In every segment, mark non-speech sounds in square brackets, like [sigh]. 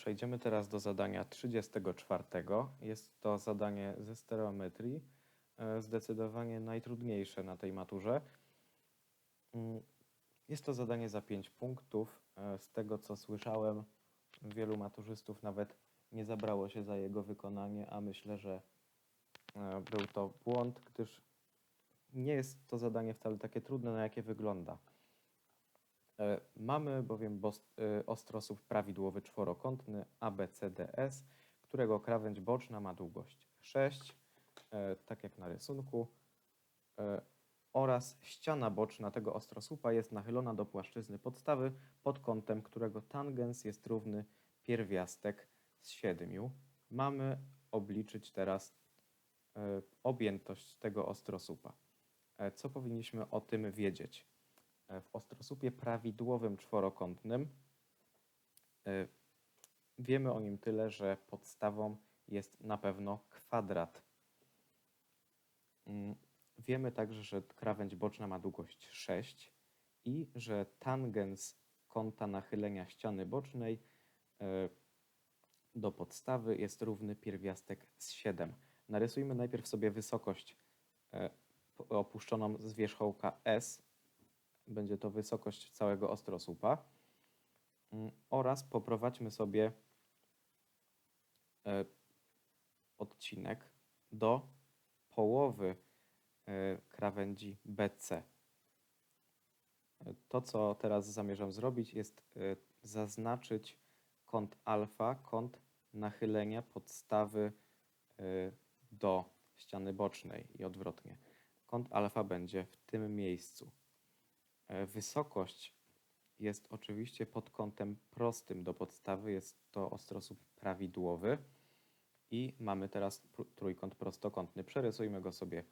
Przejdziemy teraz do zadania 34. Jest to zadanie ze stereometrii, e, zdecydowanie najtrudniejsze na tej maturze. Mm, Jest to zadanie za 5 punktów. E, Z tego co słyszałem, wielu maturzystów nawet nie zabrało się za jego wykonanie, a myślę, że e, był to błąd, gdyż nie jest to zadanie wcale takie trudne, na jakie wygląda. E, Mamy bowiem e, ostrosłup prawidłowy czworokątny ABCDS, którego krawędź boczna ma długość 6, e, tak jak na rysunku, oraz ściana boczna tego ostrosłupa jest nachylona do płaszczyzny podstawy pod kątem, którego tangens jest równy pierwiastek z 7. Mamy obliczyć teraz objętość tego ostrosłupa. Co powinniśmy o tym wiedzieć? E, W ostrosłupie prawidłowym czworokątnym e, wiemy o nim tyle, że podstawą jest na pewno kwadrat. Mm, Wiemy także, że krawędź boczna ma długość 6 i że tangens kąta nachylenia ściany bocznej e, do podstawy jest równy pierwiastek z 7. Narysujmy najpierw sobie wysokość opuszczoną z wierzchołka S. Będzie to wysokość całego ostrosłupa. Mm, Oraz poprowadźmy sobie e, odcinek do połowy e, krawędzi BC. E, To, co teraz zamierzam zrobić, jest zaznaczyć kąt alfa, kąt nachylenia podstawy do ściany bocznej i odwrotnie. Kąt alfa będzie w tym miejscu. E, Wysokość jest oczywiście pod kątem prostym do podstawy, jest to ostrosłup prawidłowy i mamy teraz trójkąt prostokątny. Przerysujmy go sobie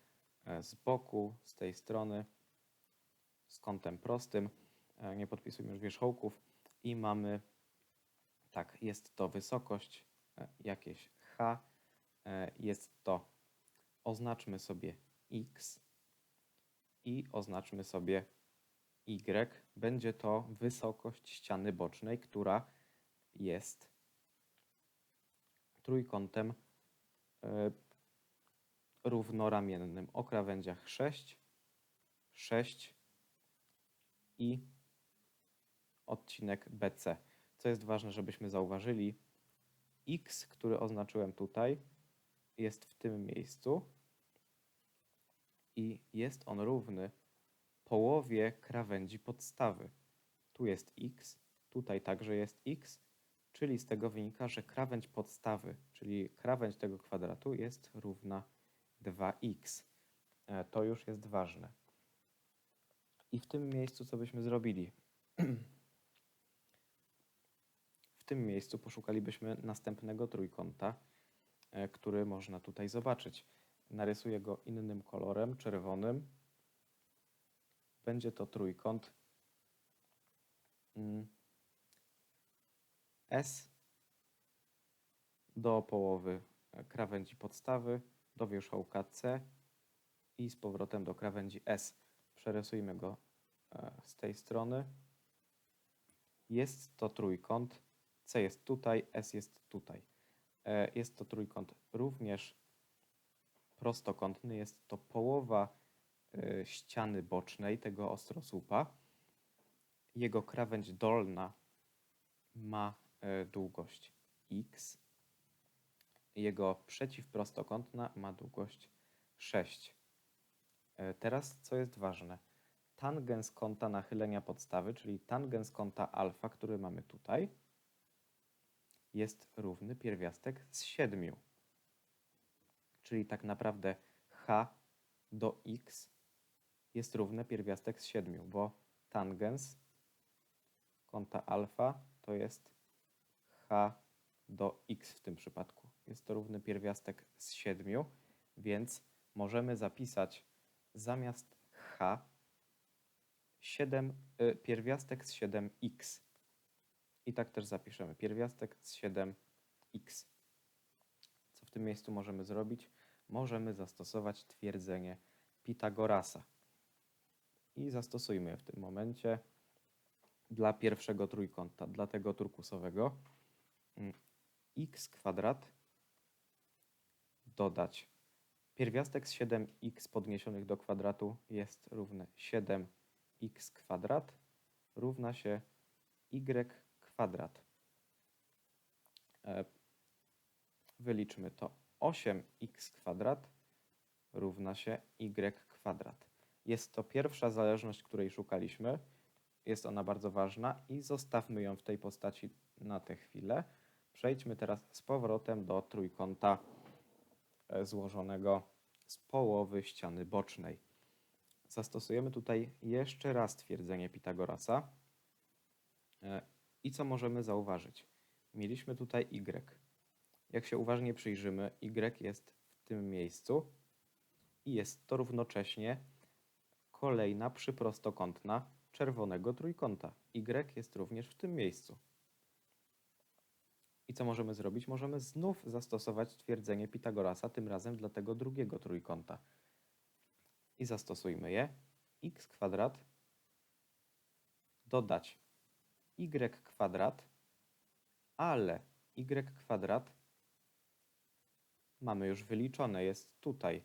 e, z boku, z tej strony, z kątem prostym. E, Nie podpisujmy już wierzchołków i mamy, tak, jest to wysokość jakieś h, jest to, oznaczmy sobie x i oznaczmy sobie y. Będzie to wysokość ściany bocznej, która jest trójkątem e, równoramiennym o krawędziach 6, 6 i odcinek BC. Co jest ważne, żebyśmy zauważyli, x, który oznaczyłem tutaj, jest w tym miejscu i jest on równy połowie krawędzi podstawy. Tu jest x, tutaj także jest x, czyli z tego wynika, że krawędź podstawy, czyli krawędź tego kwadratu jest równa 2x. E, To już jest ważne. I w tym miejscu co byśmy zrobili? [clears throat] W tym miejscu poszukalibyśmy następnego trójkąta, e, który można tutaj zobaczyć. Narysuję go innym kolorem, czerwonym. Będzie to trójkąt mm, S do połowy krawędzi podstawy, do wierzchołka C i z powrotem do krawędzi S. Przerysujmy go e, z tej strony. Jest to trójkąt. C jest tutaj, S jest tutaj. E, Jest to trójkąt również prostokątny. Jest to połowa ściany bocznej tego ostrosłupa. Jego krawędź dolna ma e, długość x. Jego przeciwprostokątna ma długość 6. E, Teraz co jest ważne? Tangens kąta nachylenia podstawy, czyli tangens kąta alfa, który mamy tutaj, jest równy pierwiastek z 7. Czyli tak naprawdę h do x jest równe pierwiastek z 7, bo tangens kąta alfa to jest h do x w tym przypadku. Jest to równy pierwiastek z 7, więc możemy zapisać zamiast h 7, y, pierwiastek z 7x. I tak też zapiszemy pierwiastek z 7x. Co w tym miejscu możemy zrobić? Możemy zastosować twierdzenie Pitagorasa. I zastosujmy w tym momencie dla pierwszego trójkąta, dla tego turkusowego. mm, x kwadrat dodać pierwiastek z 7x podniesionych do kwadratu jest równy 7x kwadrat równa się y kwadrat. E, Wyliczmy to. 8x kwadrat równa się y kwadrat. Jest to pierwsza zależność, której szukaliśmy. Jest ona bardzo ważna i zostawmy ją w tej postaci na tę chwilę. Przejdźmy teraz z powrotem do trójkąta e, złożonego z połowy ściany bocznej. Zastosujemy tutaj jeszcze raz twierdzenie Pitagorasa. E, I co możemy zauważyć? Mieliśmy tutaj y. Jak się uważnie przyjrzymy, y jest w tym miejscu i jest to równocześnie kolejna przyprostokątna czerwonego trójkąta. Y jest również w tym miejscu. I co możemy zrobić? Możemy znów zastosować twierdzenie Pitagorasa, tym razem dla tego drugiego trójkąta. I zastosujmy je. x kwadrat dodać y kwadrat, ale y kwadrat mamy już wyliczone, jest tutaj.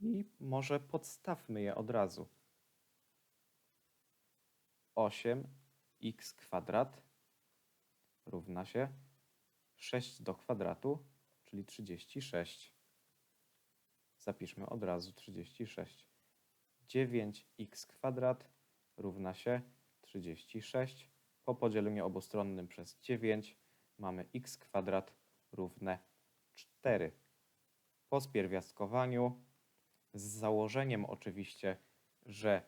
I może podstawmy je od razu. 8x kwadrat równa się 6 do kwadratu, czyli 36. Zapiszmy od razu 36. 9x kwadrat równa się 36. Po podzieleniu obustronnym przez 9 mamy x kwadrat równe 4. Po spierwiastkowaniu, z założeniem oczywiście, że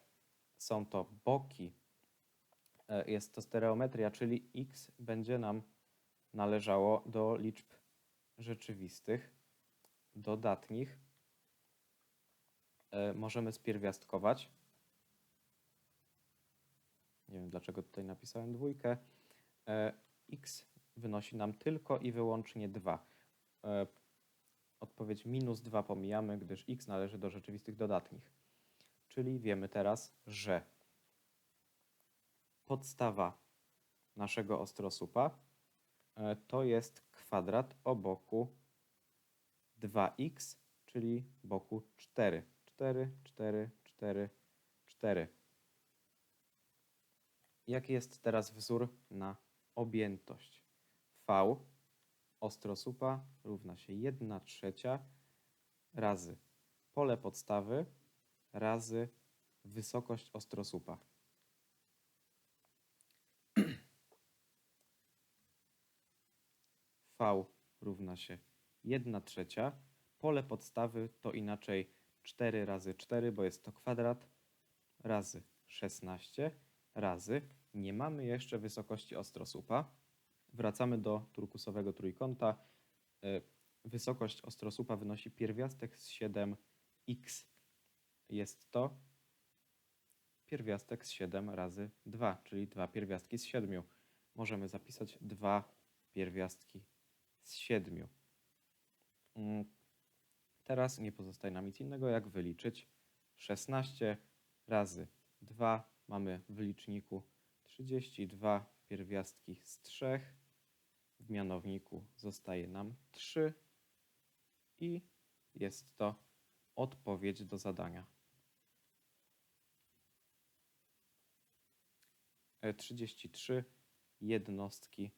są to boki, e, jest to stereometria, czyli x będzie nam należało do liczb rzeczywistych, dodatnich. E, możemy spierwiastkować. Nie wiem dlaczego tutaj napisałem dwójkę. E, x wynosi nam tylko i wyłącznie 2. Odpowiedź minus 2 pomijamy, gdyż x należy do rzeczywistych dodatnich. Czyli wiemy teraz, że podstawa naszego ostrosupa e, to jest kwadrat o boku 2x, czyli boku 4. 4, 4, 4, 4. Jaki jest teraz wzór na objętość? V ostrosupa równa się 1 trzecia razy pole podstawy razy wysokość ostrosupa. [clears throat] V równa się 1 trzecia. Pole podstawy to inaczej 4 razy 4, bo jest to kwadrat, razy 16, razy nie mamy jeszcze wysokości ostrosupa. Wracamy do turkusowego trójkąta. E, wysokość ostrosupa wynosi pierwiastek z 7x. Jest to pierwiastek z 7 razy 2, czyli dwa pierwiastki z 7. Możemy zapisać dwa pierwiastki z 7. Mm, teraz nie pozostaje nam nic innego, jak wyliczyć 16 razy 2. Mamy w liczniku 32 pierwiastki z 3 w mianowniku zostaje nam 3 i jest to odpowiedź do zadania. 33 E, jednostki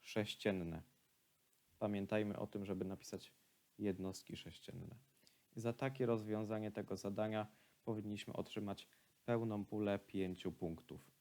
sześcienne. Pamiętajmy o tym, żeby napisać jednostki sześcienne. Za takie rozwiązanie tego zadania powinniśmy otrzymać pełną pulę 5 punktów.